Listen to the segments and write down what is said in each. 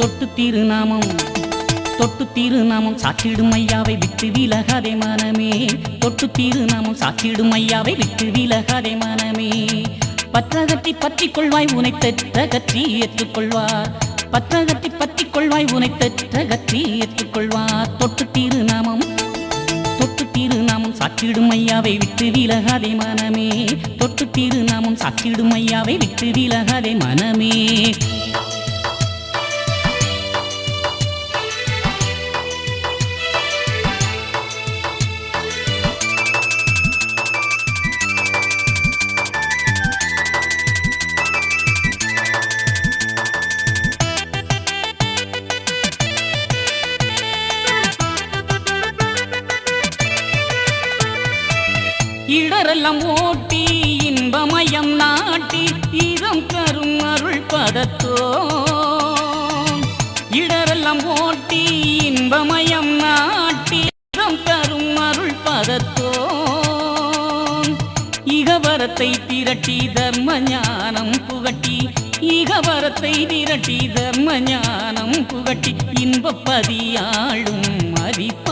திருநாமம் தொட்டு திருநாமம் சாற்றிடும் ஐயாவை விட்டு விலகாதே மனமே. தொட்டு திருநாமம் சாற்றிடும் ஐயாவை விட்டு விலகாதே மனமே. பற்றகத்தை பற்றி கொள்வாய் உனை தெற்ற கற்றி ஏற்றுக்கொள்வார் பற்றகத்தை பற்றி கொள்வாய் உனை தெற்ற கற்றி ஏற்றுக்கொள்வார் தொட்டு திருநாமம் தொட்டு திருநாமம் சாற்றிடும் ஐயாவை விட்டு விலகாதே மனமே. தொட்டு திருநாமம் சாற்றிடும் ஐயாவை விட்டு விலகாதே மனமே. இடரெல்லாம் ஓட்டி இன்பமயம் நாட்டி இதம் தரும் அருள் பதத்தோ இடரெல்லாம் ஓட்டி இன்பமயம் நாட்டி இதம் தரும் அருள் பதத்தோ இகவரத்தை திரட்டி தர்ம ஞானம் புகட்டி இகவரத்தை திரட்டி தர்ம ஞானம் புகட்டி இன்பப்பதியாளும் அதிபதியோம்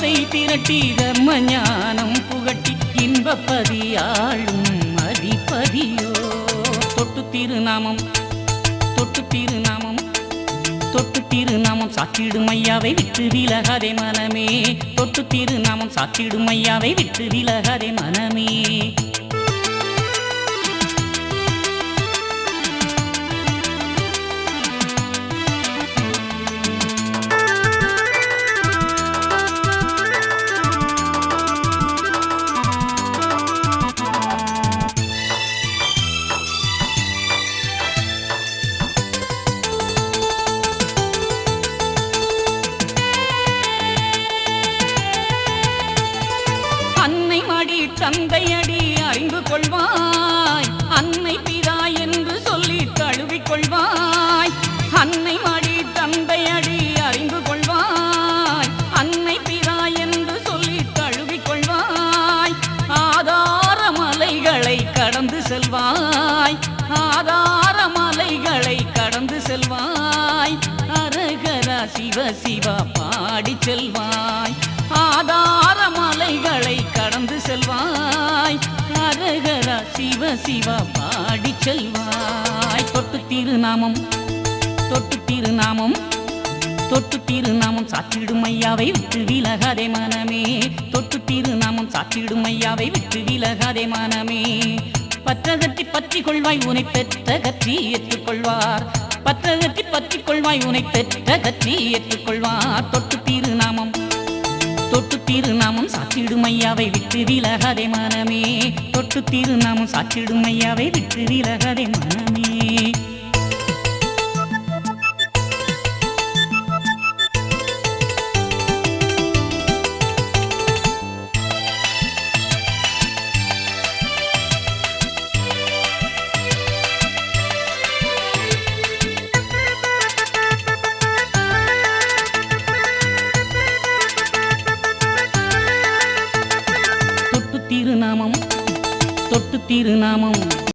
இகவரத்தை திரட்டி தர்ம ஞானம் புகட்டி இன்பப்பதியாளும் அதிபதியோ. தொட்டு திருநாமம் தொட்டு திருநாமம் தொட்டு திருநாமம் சாத்திடும் ஐயாவை விட்டு விலகாதே மனமே. தொட்டு திருநாமம் சாத்திடும் ஐயாவை விட்டு விலகாதே மனமே. அடி அறிந்து கொள்வாய். அன்னை பிதா என்று சொல்லி தழுவிக் கொள்வாய். அன்னை மடி தந்தையடி அறிந்து கொள்வாய். அன்னை பிதா என்று சொல்லி தழுவிக் கொள்வாய். ஆதார மலைகளை கடந்து செல்வாய். ஆதார மலைகளை கடந்து செல்வாய். அரகரா சிவ சிவா பாடி செல்வாய். சிவ சிவ பாடி செல்வாய். தொட்டு திருநாமம் தொட்டு திருநாமம் தொட்டு திருநாமம் சாத்திடும் ஐயாவை விட்டு விலகாதே மனமே. தொட்டு திருநாமம் சாத்திடும் ஐயாவை விட்டு விலகாதே மனமே. பற்றகத்தி பற்றி கொள்வாய் உனை பெற்ற கற்றி ஏற்றுக்கொள்வார். பற்றகத்தி பற்றி கொள்வாய் உனை பெற்ற கற்றி ஏற்றுக்கொள்வார். தொட்டு திருநாமம் விட்டு விலகாதே மனமே. தொட்டு திருநாமம் சாத்திடும் விட்டு விலகாதே மனமே. திருநாமம்.